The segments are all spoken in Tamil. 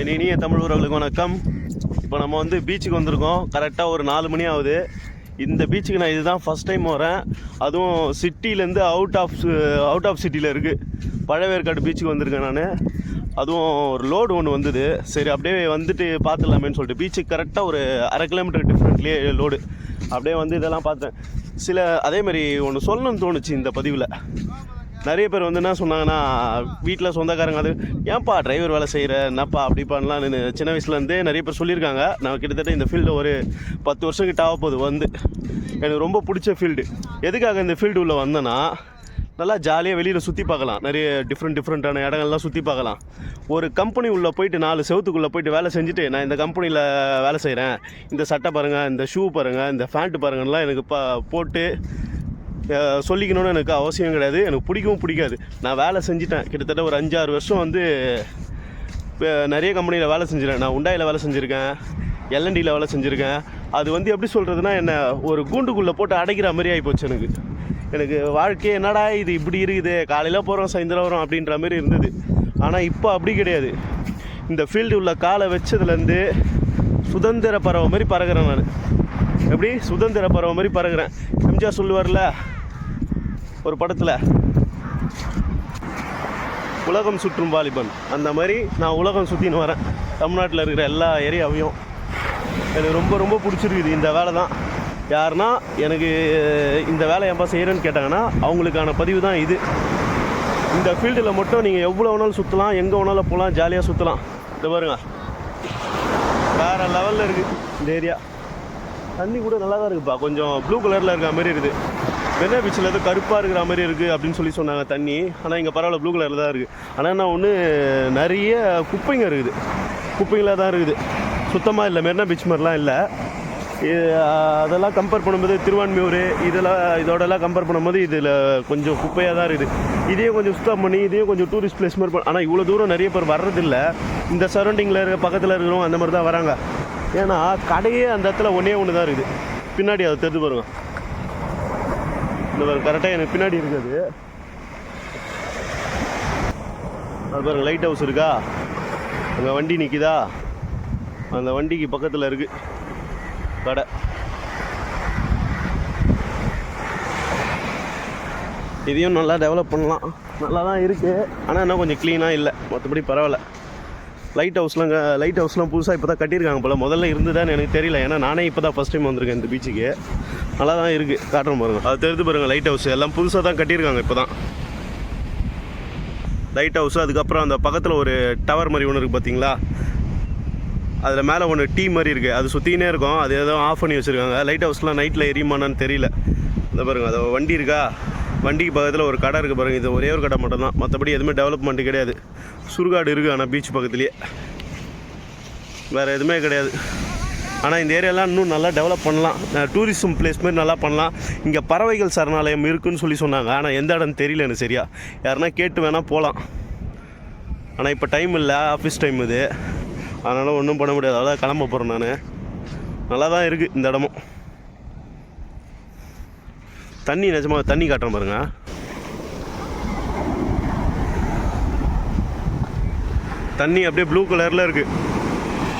என் இனிய தமிழ் உறவுகளுக்கு வணக்கம். இப்போ நம்ம வந்து பீச்சுக்கு வந்திருக்கோம். கரெக்டாக ஒரு நாலு மணி ஆகுது. இந்த பீச்சுக்கு நான் இதுதான் ஃபஸ்ட் டைம் வரேன் அதுவும் சிட்டிலேருந்து அவுட் ஆஃப் அவுட் ஆஃப் சிட்டியில் இருக்குது பழவேற்காடு பீச்சுக்கு வந்திருக்கேன் நான். அதுவும் ஒரு லோடு ஒன்று வந்தது. சரி அப்படியே வந்துட்டு பார்த்துடலாமேன்னு சொல்லிட்டு. பீச்சுக்கு கரெக்டாக ஒரு அரை கிலோமீட்டர் டிஃப்ரெண்ட்லேயே லோடு அப்படியே வந்து இதெல்லாம் பார்த்தேன். சில அதேமாதிரி ஒன்று சொல்லணும்னு தோணுச்சு இந்த பதிவில். நிறைய பேர் வந்து என்ன சொன்னாங்கன்னா வீட்டில் சொந்தக்காரங்க அது ஏன்ப்பா டிரைவர் வேலை செய்கிற என்னப்பா அப்படி பண்ணலாம் சின்ன வயசுலேருந்தே நிறைய பேர் சொல்லியிருக்காங்க. நான் கிட்டத்தட்ட இந்த ஃபீல்டு ஒரு பத்து வருஷம் கிட்ட ஆக போகுது வந்து. எனக்கு ரொம்ப பிடிச்ச ஃபீல்டு எதுக்காக இந்த ஃபீல்டு உள்ளே வந்தேன்னா நல்லா ஜாலியாக வெளியில் சுற்றி பார்க்கலாம். நிறைய டிஃப்ரெண்ட் டிஃப்ரெண்ட்டான இடங்கள்லாம் சுற்றி பார்க்கலாம். ஒரு கம்பெனி உள்ளே போயிட்டு நாலு செவத்துக்குள்ளே போயிட்டு வேலை செஞ்சுட்டு நான் இந்த கம்பெனியில் வேலை செய்கிறேன் இந்த சட்டை பாருங்கள் இந்த ஷூ பாருங்கள் இந்த ஃபேண்ட்டு பாருங்கலாம் எனக்கு பா போட்டு சொல்லிக்கணும்னு எனக்கு அவசியம் கிடையாது. எனக்கு பிடிக்கவும் பிடிக்காது. நான் வேலை செஞ்சிட்டேன். கிட்டத்தட்ட ஒரு அஞ்சாறு வருஷம் வந்து நிறைய கம்பெனியில் வேலை செஞ்சிருக்கேன். நான் உண்டாயில் வேலை செஞ்சுருக்கேன். எல்என்டியில் வேலை செஞ்சுருக்கேன். அது வந்து எப்படி சொல்கிறதுனா என்ன ஒரு கூண்டுக்குள்ளே போட்டு அடைக்கிற மாதிரி ஆகிப்போச்சு எனக்கு. எனக்கு வாழ்க்கையே என்னடா இது இப்படி இருக்குது? காலையில் போகிறோம் சாயந்தரம் வரோம் அப்படின்ற மாதிரி இருந்தது. ஆனால் இப்போ அப்படி கிடையாது. இந்த ஃபீல்டு உள்ள காலை வச்சதுலேருந்து சுதந்திர பறவை மாதிரி பறக்கிறேன் நான். எப்படி? சுதந்திர பறவை மாதிரி பறகுறேன் எம்ஜிஆர் சொல்லுவார்ல ஒரு படத்தில் உலகம் சுற்றும் வாலிபன். அந்த மாதிரி நான் உலகம் சுற்றின்னு வரேன். தமிழ்நாட்டில் இருக்கிற எல்லா ஏரியாவையும். எனக்கு ரொம்ப ரொம்ப பிடிச்சிருக்குது இந்த வேலை தான். யாருன்னா எனக்கு இந்த வேலை ஏன்பா செய்கிறேன்னு கேட்டாங்கன்னா அவங்களுக்கான பதிவு தான் இது. இந்த ஃபீல்டில் மட்டும் நீங்கள் எவ்வளோ வேணாலும் சுற்றலாம் எங்கே வேணாலும் போகலாம் ஜாலியாக சுற்றலாம் இந்த பாருங்க. வேறு லெவலில் இருக்குது இந்த ஏரியா தண்ணி கூட நல்லா தான் இருக்குப்பா. கொஞ்சம் ப்ளூ கலரில் இருக்கிற மாதிரி இருக்குது. வெள்ளை பீச்சில் ஏதோ கருப்பாக இருக்கிற மாதிரி இருக்குது அப்படின்னு சொல்லி சொன்னாங்க தண்ணி. ஆனால் இங்கே பரவாயில்ல ப்ளூ கலரில் தான் இருக்குது ஆனால் என்ன ஒன்று நிறைய குப்பைங்க இருக்குது. குப்பைங்களாக தான் இருக்குது. சுத்தமாக இல்லை மெரினா பீச் மாதிரிலாம் இல்லை. அதெல்லாம் கம்பேர் பண்ணும்போது திருவான்மியூர் இதெல்லாம் இதோடலாம் கம்பேர் பண்ணும்போது இதில் கொஞ்சம் குப்பையாக தான் இருக்குது. இதையும் கொஞ்சம் சுத்தம் பண்ணி இதையும் கொஞ்சம் டூரிஸ்ட் பிளேஸ் மாதிரி ஆனால் இவ்வளோ தூரம் நிறைய பேர் வர்றதில்ல. இந்த சரௌண்டிங்கில் இருக்க பக்கத்தில் இருக்கிறவங்க அந்த மாதிரி தான் வராங்க. ஏன்னா கடையே அந்த இடத்துல ஒன்றே ஒன்று தான் இருக்குது. பின்னாடி அதை தெரிஞ்சு பாருங்க. இந்த பாருங்க கரெக்டாக எனக்கு பின்னாடி இருக்குது அது. பாருங்க லைட் ஹவுஸ் இருக்கா? அங்கே வண்டி நிற்கிதா அந்த வண்டிக்கு பக்கத்தில் இருக்குது கடை. இதையும் நல்லா டெவலப் பண்ணலாம். நல்லா தான் இருக்குது ஆனால் இன்னும் கொஞ்சம் க்ளீனாக இல்லை. மற்றபடி பரவாயில்ல. லைட் ஹவுஸ்லாம் லைட் ஹவுஸ்லாம் புதுசாக இப்போ தான் கட்டியிருக்காங்க போல். முதல்ல இருந்துதான்னு எனக்கு தெரியல. ஏன்னா நானே இப்போ தான் ஃபஸ்ட் டைம் வந்திருக்கேன் இந்த பீச்சுக்கு நல்லா தான் இருக்குது காட்டுறோம் பாருங்கள் அது தெரிஞ்சு பாருங்கள் லைட் ஹவுஸ் எல்லாம் புதுசாக தான் கட்டியிருக்காங்க இப்போ தான் லைட் ஹவுஸ் அதுக்கப்புறம் அந்த பக்கத்தில் ஒரு டவர் மாதிரி ஒன்று இருக்குது பார்த்தீங்களா அதில் மேலே ஒன்று டீ மாதிரி இருக்குது அது சுற்றினே இருக்கும். அது ஏதோ ஆஃப் பண்ணி வச்சுருக்காங்க. லைட் ஹவுஸ்லாம் நைட்டில் எரியுமானான்னு தெரியல. இந்த பாருங்கள் அது வண்டி இருக்கா? வண்டிக்கு பக்கத்தில் ஒரு கடை இருக்குது பாருங்கள் இது ஒரே ஒரு கடை மட்டும்தான். மற்றபடி எதுவுமே டெவலப்மெண்ட் கிடையாது. சுருகாடு இருக்குது ஆனால் பீச் பக்கத்துலேயே. வேறு எதுவுமே கிடையாது. ஆனால் இந்த ஏரியாலாம் இன்னும் நல்லா டெவலப் பண்ணலாம். டூரிசம் பிளேஸ் மாதிரி நல்லா பண்ணலாம். இங்கே பறவைகள் சரணாலயம் இருக்குன்னு சொல்லி சொன்னாங்க. ஆனால் எந்த இடம்னு தெரியல எனக்கு சரியா. யாருன்னா கேட்டு வேணால் போகலாம் ஆனால் இப்போ டைம் இல்லை ஆஃபீஸ் டைம் இது. அதனால் ஒன்றும் பண்ண முடியாது. அதான் கிளம்ப போகிறேன் நான். நல்லா தான் இருக்குது இந்த இடமும். தண்ணி நிஜமாக தண்ணி காட்டுறேன் பாருங்க. தண்ணி அப்படியே ப்ளூ கலரில் இருக்குது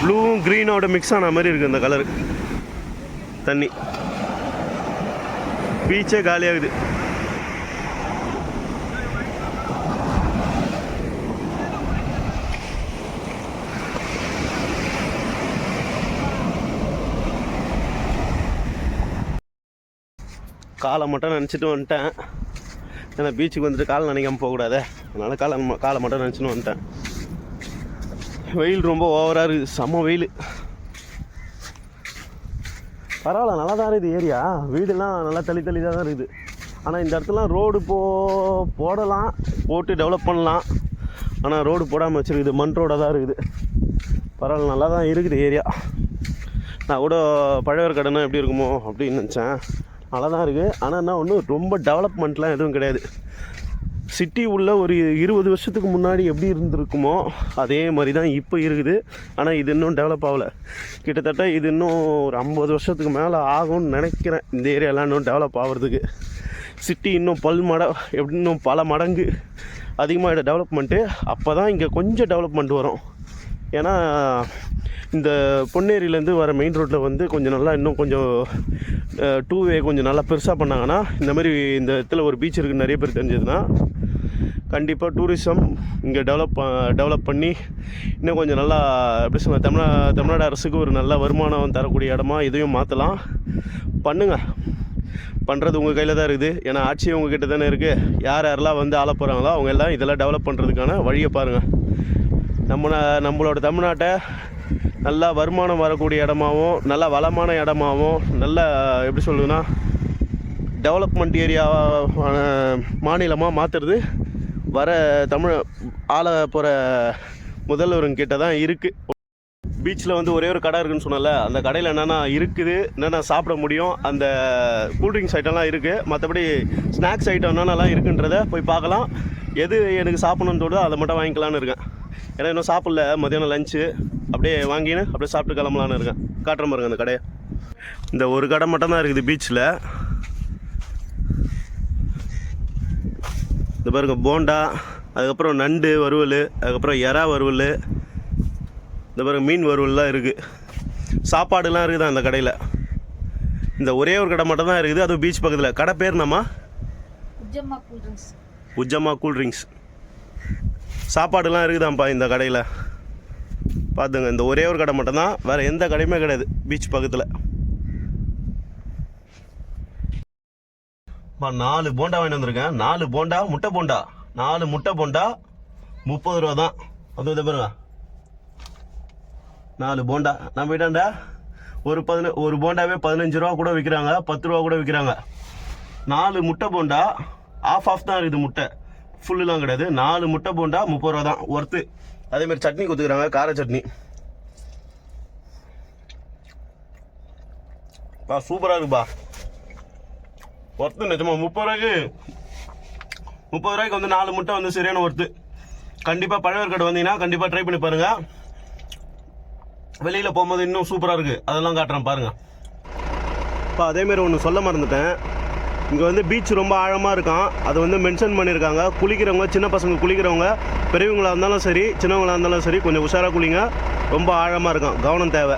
ப்ளூவும் க்ரீனோட மிக்ஸ் ஆன மாதிரி இருக்குது இந்த கலரு தண்ணி. பீச்சே காலியாகுது காலை மட்டும் நினச்சிட்டு வந்துட்டேன். ஏன்னா பீச்சுக்கு வந்துட்டு காலை நினைக்காம போகக்கூடாது. அதனால் காலை காலை மட்டும் நினச்சின்னு வந்துட்டேன். வெயில் ரொம்ப ஓவராக இருக்குது செம்ம வெயில். பரவாயில்ல நல்லா தான் இருக்குது ஏரியா. வீடுலாம் நல்லா தள்ளி தள்ளி தான் இருக்குது. ஆனால் இந்த இடத்துலாம் ரோடு போ போடலாம் போட்டு டெவலப் பண்ணலாம். ஆனால் ரோடு போடாமல் வச்சுருக்குது. மண் ரோடாக தான் இருக்குது. பரவாயில்ல நல்லா தான் இருக்குது ஏரியா. நான் கூட பழையவர் கடைனா எப்படி இருக்குமோ அப்படின்னு நினச்சேன். நல்லா தான் இருக்குது ஆனால் என்ன ஒன்றும் ரொம்ப டெவலப்மெண்ட்லாம் எதுவும் கிடையாது. சிட்டி உள்ள ஒரு இருபது வருஷத்துக்கு முன்னாடி எப்படி இருந்திருக்குமோ அதே மாதிரி தான் இப்போ இருக்குது. ஆனால் இது இன்னும் டெவலப் ஆகலை. கிட்டத்தட்ட இது இன்னும் ஒரு ஐம்பது வருஷத்துக்கு மேலே ஆகும்னு நினைக்கிறேன். இந்த ஏரியாலாம் இன்னும் டெவலப் ஆகிறதுக்கு. சிட்டி இன்னும் பல் மட எப்படி இன்னும் பல மடங்கு அதிகமாக டெவலப்மெண்ட்டு அப்போ தான் இங்கே கொஞ்சம் டெவலப்மெண்ட் வரும். ஏன்னா இந்த பொன்னேரியிலேருந்து வர மெயின் ரோட்டில் வந்து கொஞ்சம் நல்லா இன்னும் கொஞ்சம் டூ வே கொஞ்சம் நல்லா பெருசாக பண்ணாங்கன்னா இந்த மாதிரி இந்த இடத்துல ஒரு பீச் இருக்குன்னு நிறைய பேர் தெரிஞ்சதுன்னா கண்டிப்பாக டூரிசம் இங்கே டெவலப் டெவலப் பண்ணி இன்னும் கொஞ்சம் நல்லா எப்படி சொல்ல தமிழ்நா தமிழ்நாடு அரசுக்கு ஒரு நல்ல வருமானம் தரக்கூடிய இடமா இதையும் மாற்றலாம் பண்ணுங்கள் பண்ணுறது உங்கள் கையில் தான் இருக்குது. ஏன்னா ஆட்சி உங்ககிட்ட தானே இருக்குது யார் யாரெல்லாம் வந்து ஆள போகிறாங்களோ அவங்க எல்லாம் இதெல்லாம் டெவலப் பண்ணுறதுக்கான வழியை பாருங்கள் நம்ம நம்மளோட தமிழ்நாட்டை நல்லா வருமானம் வரக்கூடிய இடமாகவும் நல்ல வளமான இடமாகவும் நல்ல எப்படி சொல்லுதுன்னா டெவலப்மெண்ட் ஏரியாவான மாநிலமாக மாற்றுறது வர தமிழ் ஆள போகிற முதல்வருங்கிட்ட தான் இருக்குது பீச்சில் வந்து ஒரே ஒரு கடை இருக்குன்னு சொன்னல அந்த கடையில் என்னென்னா இருக்குது என்னென்ன சாப்பிட முடியும் அந்த கூல்ட்ரிங்க்ஸ் ஐட்டம்லாம் இருக்குது மற்றபடி ஸ்நாக்ஸ் ஐட்டம் என்னென்னலாம் இருக்குன்றத போய் பார்க்கலாம். எது எனக்கு சாப்பிடணும்னு தோணுதோ அதை மட்டும் வாங்கிக்கலான்னு இருக்கேன். ஏன்னா இன்னும் சாப்பிடல மதியானம் லஞ்சு அப்படியே வாங்கின்னு அப்படியே சாப்பிட்டு கிளம்பலான்னு இருக்கேன். காட்டுற பாருங்க அந்த கடையை. இந்த ஒரு கடை மட்டும் தான் இருக்குது பீச்சில் இந்த பாருங்க போண்டா அதுக்கப்புறம் நண்டு வறுவல் அதுக்கப்புறம் எறா வறுவல் இந்த பாருங்க மீன் வறுவல்லாம் இருக்குது சாப்பாடுலாம் இருக்குது அந்த கடையில்? இந்த ஒரே ஒரு கடை மட்டும் தான் இருக்குது அதுவும் பீச் பக்கத்தில். கடை பேர் என்னம்மா? உஜ்ஜம்மா கூல் ட்ரிங்க்ஸ் சாப்பாடுலாம் இருக்குதாம்ப்பா இந்த கடையில்? பார்த்துங்க இந்த ஒரே ஒரு கடை மட்டும்தான் வேறு எந்த கடையுமே கிடையாது பீச் பக்கத்தில். அப்பா நாலு போண்டா வாங்கிட்டு வந்திருக்கேன். நாலு போண்டா முட்டை போண்டா. நாலு முட்டை போண்டா முப்பது ரூபா தான். அது இதை பாருங்க. நாலு போண்டா. நம்ம வீட்டாண்டா ஒரு பதின ஒரு போண்டாவே பதினஞ்சு ரூபா கூட விற்கிறாங்க பத்து ரூபா கூட விற்கிறாங்க நாலு முட்டை போண்டா ஆஃப் ஆஃப் தான் இருக்குது முட்டை. ஃபுல்லுலாம் கிடையாது. நாலு முட்டை போண்டா முப்பது ரூபா தான். ஒர்த்து அதேமாதிரி சட்னி கொடுத்துக்கிறாங்க. கார சட்னி. பா சூப்பராக இருக்குப்பா. ஒர்த்து நிஜமா முப்பது ரூபாய்க்கு முப்பது ரூபாய்க்கு வந்து நாலு முட்டை வந்து சரியான ஒர்த்து கண்டிப்பாக பழவேற்காடு வந்தீங்கன்னா கண்டிப்பாக ட்ரை பண்ணி பாருங்கள் வெளியில் போகும்போது இன்னும் சூப்பராக இருக்குது அதெல்லாம் காட்டுறேன் பாருங்கள் இப்போ அதேமாரி ஒன்று சொல்ல மறந்துட்டேன். இங்கே வந்து பீச் ரொம்ப ஆழமாக இருக்கான். அதை வந்து மென்ஷன் பண்ணியிருக்காங்க. குளிக்கிறவங்க சின்ன பசங்க குளிக்கிறவங்க பெரியவங்களா இருந்தாலும் சரி சின்னவங்களா இருந்தாலும் சரி கொஞ்சம் உஷாராக குளிங்க. ரொம்ப ஆழமாக இருக்கும் கவனம் தேவை.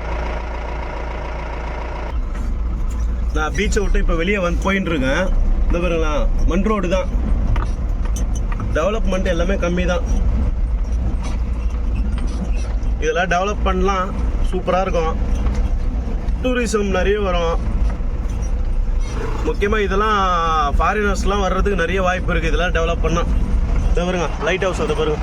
நான் பீச்சை விட்டு இப்போ வெளியே வந்து போயின்னு இருக்கேன் இந்த பாருங்களா மண் ரோடு தான். டெவலப்மெண்ட் எல்லாமே கம்மி தான் இதெல்லாம் டெவலப் பண்ணலாம். சூப்பராக இருக்கும். டூரிசம் நிறைய வரும். முக்கியமாக இதெல்லாம் ஃபாரினர்ஸ்லாம் வர்றதுக்கு நிறைய வாய்ப்பு இருக்குது இதெல்லாம் டெவலப் பண்ணால் இதை பாருங்க லைட் ஹவுஸ் அதை பாருங்க.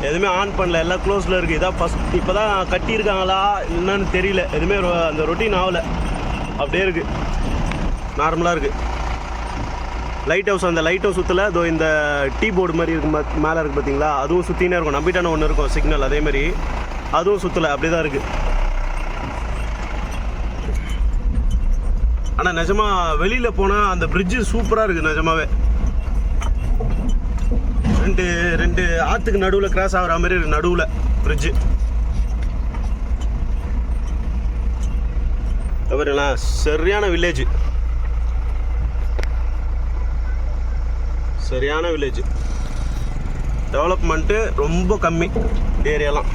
எதுவுமே ஆன் பண்ணல. எல்லாம் க்ளோஸில் இருக்குது இதான் ஃபஸ்ட் இப்போ தான் கட்டியிருக்காங்களா? என்னன்னு தெரியல. எதுவுமே ரொ- அந்த ரொட்டீன் ஆகலை. அப்படியே இருக்குது நார்மலாக இருக்குது லைட் ஹவுஸ் அந்த லைட் ஹவுஸ் சுற்றல இதோ இந்த டீ போர்டு மாதிரி இருக்கும் மேலே இருக்குது பார்த்தீங்களா அதுவும் சுற்றினே இருக்கும். நம்பிட்டான ஒன்று இருக்கும் சிக்னல் அதேமாரி அதுவும் சுற்றலை அப்படியே தான் இருக்குது ஆனால் நிஜமாக வெளியில் போனால் அந்த பிரிட்ஜு சூப்பராக இருக்குது நிஜமாவே. ரெண்டு ரெண்டு ஆற்றுக்கு நடுவில் கிராஸ் ஆகிற மாதிரி இருக்குது நடுவில் பிரிட்ஜு பாருங்களா சரியான வில்லேஜ் சரியான வில்லேஜ் டெவலப்மெண்ட்டு ரொம்ப கம்மி இந்த ஏரியாலாம்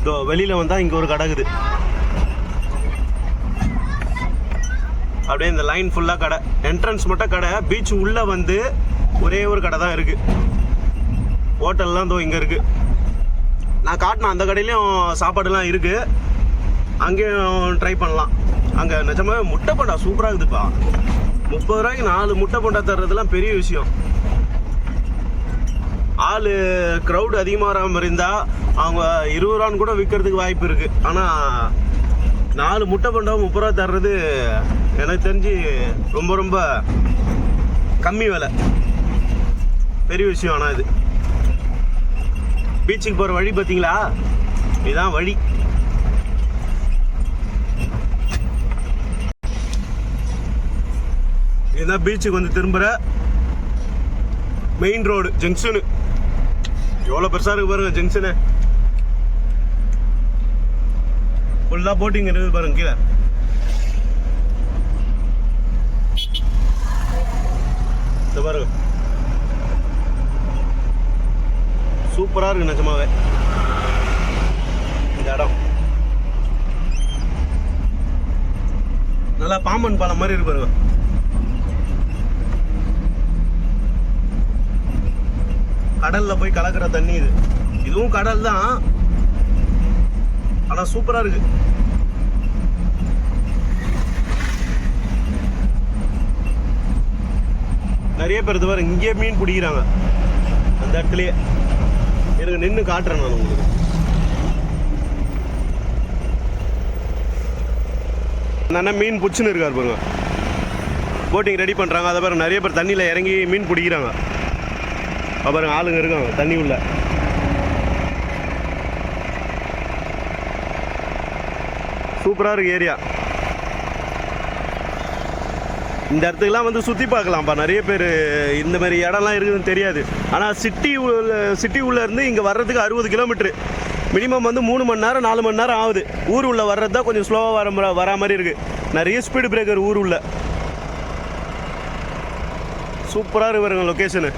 இதோ வெளியில் வந்தால் இங்கே ஒரு கடை இருக்குது. அப்படியே இந்த லைன் ஃபுல்லாக கடை. என்ட்ரன்ஸ் மட்டும் கடை. பீச் உள்ளே வந்து ஒரே ஒரு கடை தான் இருக்குது ஹோட்டல்லாம் தோ இங்கே இருக்குது நான் காட்டின அந்த கடையிலையும் சாப்பாடுலாம் இருக்குது அங்கேயும் ட்ரை பண்ணலாம். அங்கே நிஜமாக முட்டை போண்டா சூப்பராக இருக்குதுப்பா. முப்பது ரூபாய்க்கு நாலு முட்டை போண்டா தர்றதுலாம் பெரிய விஷயம். ஆள் க்ரௌடு அதிகமாக வராமல் இருந்தால் அவங்க இருபது ரூபான்னு கூட விற்கிறதுக்கு வாய்ப்பு இருக்குது ஆனால் நாலு முட்டை போண்டா முப்பது ரூபா தர்றது எனக்கு தெரிஞ்சு ரொம்ப ரொம்ப கம்மி விலை. பெரிய விஷயம் ஆனால் இது. பீச்சுக்கு போகிற வழி பார்த்தீங்களா இதுதான் வழி. இதுதான் பீச்சுக்கு வந்து திரும்புகிற மெயின் ரோடு ஜங்ஷனு எவ்வளோ பெருசாக இருக்குது பாருங்க ஜங்ஷனு ஃபுல்லாக போட்டிங் இருக்குது பாருங்க கீழே. பாருங்க. சூப்பராக இருக்கு நிஜமாவே. இந்த இடம். நல்லா பாம்பன் பாலம் மாதிரி இருக்கு கடலில் கடல்ல போய் கலக்கிற தண்ணி இது. இதுவும் கடல் தான். ஆனா சூப்பரா இருக்கு. நிறைய பேர் இது இங்கே இங்கேயே மீன் பிடிக்கிறாங்க. அந்த இடத்துலயே. எனக்கு நின்று காட்டுறேன் நான் உங்களுக்கு. அந்த அண்ணன் மீன் பிடிச்சின்னு இருக்கார் பாருங்க. போட்டிங் ரெடி பண்ணுறாங்க அதை பாருங்க நிறைய பேர் தண்ணியில் இறங்கி மீன் பிடிக்கிறாங்க. அப்ப பாருங்க ஆளுங்க இருக்காங்க தண்ணி உள்ள. சூப்பராக இருக்கு ஏரியா. இந்த இடத்துக்குலாம் வந்து சுற்றி பார்க்கலாம்ப்பா. நிறைய பேர் இந்த மாதிரி இடம்லாம் இருக்குதுன்னு தெரியாது. ஆனால் சிட்டி உள்ள சிட்டி உள்ளேருந்து இங்கே வர்றதுக்கு அறுபது கிலோமீட்ரு மினிமம் வந்து மூணு மணி நேரம் நாலு மணி நேரம் ஆகுது. ஊர் உள்ளே வர்றது தான் கொஞ்சம் ஸ்லோவாக வர ம- வரா மாதிரி இருக்குது நிறைய ஸ்பீடு பிரேக்கர் ஊர் உள்ள. சூப்பராக இருக்குங்க லொக்கேஷனு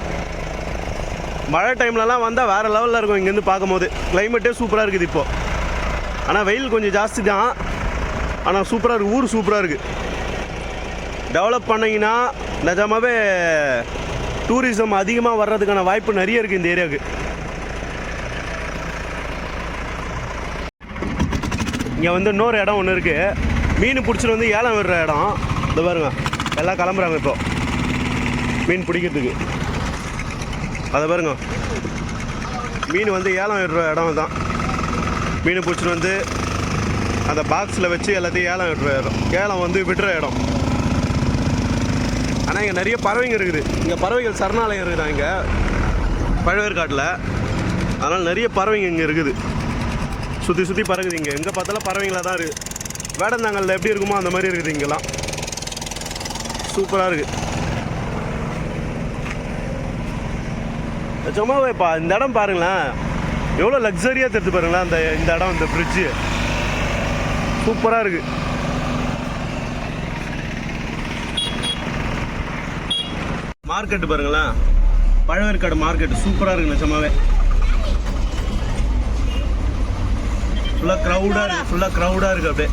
மழை டைம்லலாம் வந்தால் வேறு லெவலில் இருக்கும் இங்கேருந்து பார்க்கும்போது. கிளைமேட்டே சூப்பராக இருக்குது இப்போது ஆனால் வெயில் கொஞ்சம் ஜாஸ்தி தான். ஆனால் சூப்பராக இருக்குது ஊர் சூப்பராக இருக்குது டெவலப் பண்ணிங்கன்னா நிஜமாகவே டூரிசம் அதிகமாக வர்றதுக்கான வாய்ப்பு நிறைய இருக்குது இந்த ஏரியாவுக்கு. இங்கே வந்து இன்னொரு இடம் ஒன்று இருக்குது மீன் பிடிச்சிட்டு வந்து ஏலம் விடுற இடம். இந்த பாருங்க. எல்லாம் கிளம்புறாங்க இப்போ. மீன் பிடிக்கிறதுக்கு. அதை பாருங்க. மீன் வந்து ஏலம் விடுற இடம் தான். மீன் பிடிச்சிட்டு வந்து அந்த பாக்ஸில் வச்சு எல்லாத்தையும் ஏலம் விடுற இடம். ஏலம் வந்து விடுற இடம். ஆனால் இங்கே நிறைய பறவைங்க இருக்குது. இங்கே பறவைகள் சரணாலயம் இருக்குதா இங்கே? பழவேற்காட்டில் அதனால் நிறைய பறவைங்க இங்கே இருக்குது. சுற்றி சுற்றி பறகுது இங்கே. எங்கே பார்த்தாலும் பறவைங்களாக தான் இருக்குது வேடந்தாங்கல்ல எப்படி இருக்குமோ அந்த மாதிரி இருக்குது இங்கெல்லாம். சூப்பராக இருக்குது சும்மாவேப்பா பா இந்த இடம் பாருங்களேன். எவ்வளோ லக்ஸரியாக தெரிஞ்சு பாருங்களேன் அந்த இந்த இடம் இந்த ஃப்ரிட்ஜு சூப்பராக இருக்குது மார்க்கெட்டு பாருங்களேன் பழவேற்காடு மார்க்கெட் சூப்பராக இருக்கு நிஜமாவே. ஃபுல்லாக க்ரௌடாக இருக்குது ஃபுல்லாக க்ரௌடாக இருக்குது அப்படியே.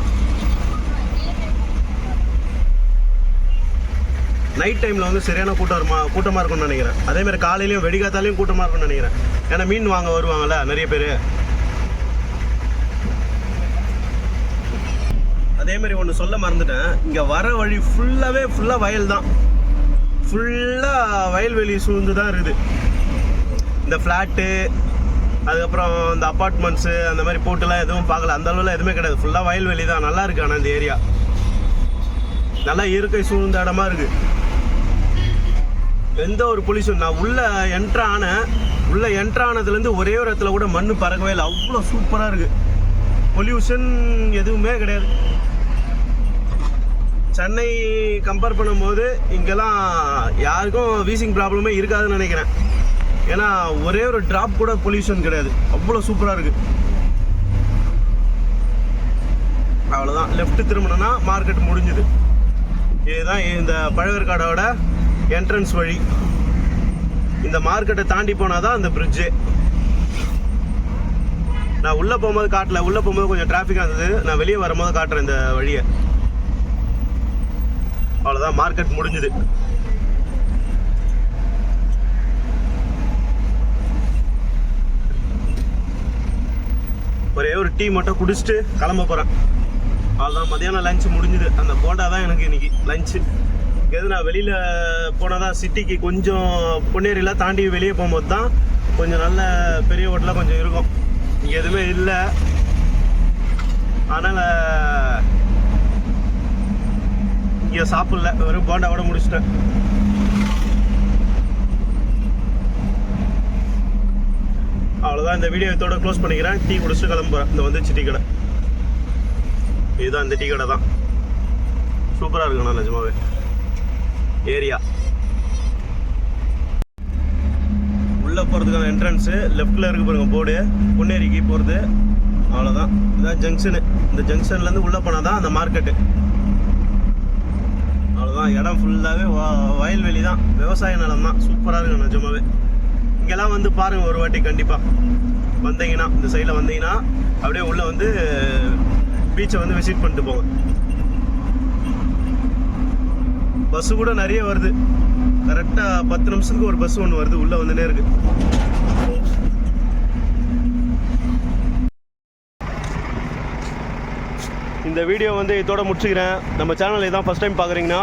நைட் டைமில் வந்து சரியான கூட்டம் வருமா கூட்டமாக இருக்கும்னு நினைக்கிறேன். அதே மாதிரி காலையிலையும் வெடிகாத்தாலையும் கூட்டமாக இருக்கும்னு நினைக்கிறேன். ஏன்னா மீன் வாங்க வருவாங்கல்ல நிறைய பேர். அதே மாதிரி ஒன்று சொல்ல மறந்துட்டேன். இங்கே வர வழி ஃபுல்லாகவே ஃபுல்லாக வயல் தான் ஃபுல்லாக வயல்வெளி சூழ்ந்து தான் இருக்குது. இந்த ஃப்ளாட்டு அதுக்கப்புறம் இந்த அப்பார்ட்மெண்ட்ஸு அந்த மாதிரி போட்டுலாம் எதுவும் பார்க்கல. அந்த அளவில் எதுவுமே கிடையாது. ஃபுல்லாக வயல்வெளி தான் நல்லா இருக்கு ஆனால் இந்த ஏரியா நல்லா இயற்கை சூழ்ந்த இடமா இருக்கு. எந்த ஒரு பொல்யூஷன் நான் உள்ள என்ட்ரு ஆனேன் உள்ள என்ட்ரு ஆனதுலேருந்து ஒரே ஒரு இடத்துல கூட மண் பறக்கவே இல்லை. அவ்வளோ சூப்பராக இருக்குது பொல்யூஷன் எதுவுமே கிடையாது. சென்னை கம்பேர் பண்ணும்போது இங்கெல்லாம் யாருக்கும் வீசிங் ப்ராப்ளமே இருக்காதுன்னு நினைக்கிறேன். ஏன்னா ஒரே ஒரு ட்ராப் கூட பொல்யூஷன் கிடையாது. அவ்வளோ சூப்பராக இருக்குது அவ்வளோதான் லெஃப்ட் திரும்பினா மார்க்கெட் முடிஞ்சுது. இதுதான் இந்த பழவேற்காடோட என்ட்ரன்ஸ் வழி. இந்த மார்க்கெட்டை தாண்டி போனால் தான் அந்த பிரிட்ஜு நான் உள்ளே போகும்போது காட்டல. உள்ளே போகும்போது கொஞ்சம் டிராஃபிக்காக இருந்தது. நான் வெளியே வரும்போது காட்டுறேன் இந்த வழியை. அவ்வளோதான் மார்க்கெட் முடிஞ்சுது. ஒரே ஒரு டீ மட்டும் குடிச்சிட்டு கிளம்ப போகிறேன் அவ்வளோதான் மதியானம் லஞ்ச் முடிஞ்சுது. அந்த போண்டா தான் எனக்கு இன்னைக்கு லஞ்சு எது நான் வெளியில் போனால் தான் சிட்டிக்கு கொஞ்சம் பொன்னேரியெலாம் தாண்டி வெளியே போகும்போது தான் கொஞ்சம் நல்ல பெரிய ஹோட்டலாக கொஞ்சம் இருக்கும். இங்கே எதுவுமே இல்லை. அதனால் இங்கே சாப்பிடல வெறும் போண்டாவோட முடிச்சிட்டேன். அவ்வளோதான் இந்த வீடியோ இதோட க்ளோஸ் பண்ணிக்கிறேன். டீ குடிச்சு கிளம்புறேன். இந்த வந்துச்சு டீ கடை. இதுதான் இந்த டீ கடை தான் சூப்பராக இருக்குண்ணா நிஜமாவே. ஏரியா. உள்ளே போகிறதுக்கான என்ட்ரன்ஸு லெஃப்ட்டில் இருக்கு பாருங்க போர்டு பொன்னேரிக்கு போகிறது அவ்வளோதான் இதான் ஜங்ஷனு இந்த ஜங்ஷன்லேருந்து உள்ளே போனால் தான் அந்த மார்க்கெட்டு இடம் ஃபுல்லாகவே வயல்வெளி தான். விவசாய நிலம் தான். சூப்பராக இருக்கும் நிஜமாவே. இங்கெல்லாம் வந்து பாருங்கள் ஒரு வாட்டி கண்டிப்பாக வந்தீங்கன்னா இந்த சைடில் வந்தீங்கன்னா அப்படியே உள்ளே வந்து பீச்சை வந்து விசிட் பண்ணிட்டு போங்க. பஸ்ஸு கூட நிறைய வருது. கரெக்டாக பத்து நிமிஷத்துக்கு ஒரு பஸ் ஒன்று வருது. உள்ளே வந்துனே இருக்கு. இந்த வீடியோ வந்து இதோட முடிச்சுக்கிறேன். நம்ம சேனல் இதான் ஃபஸ்ட் டைம் பார்க்குறீங்கன்னா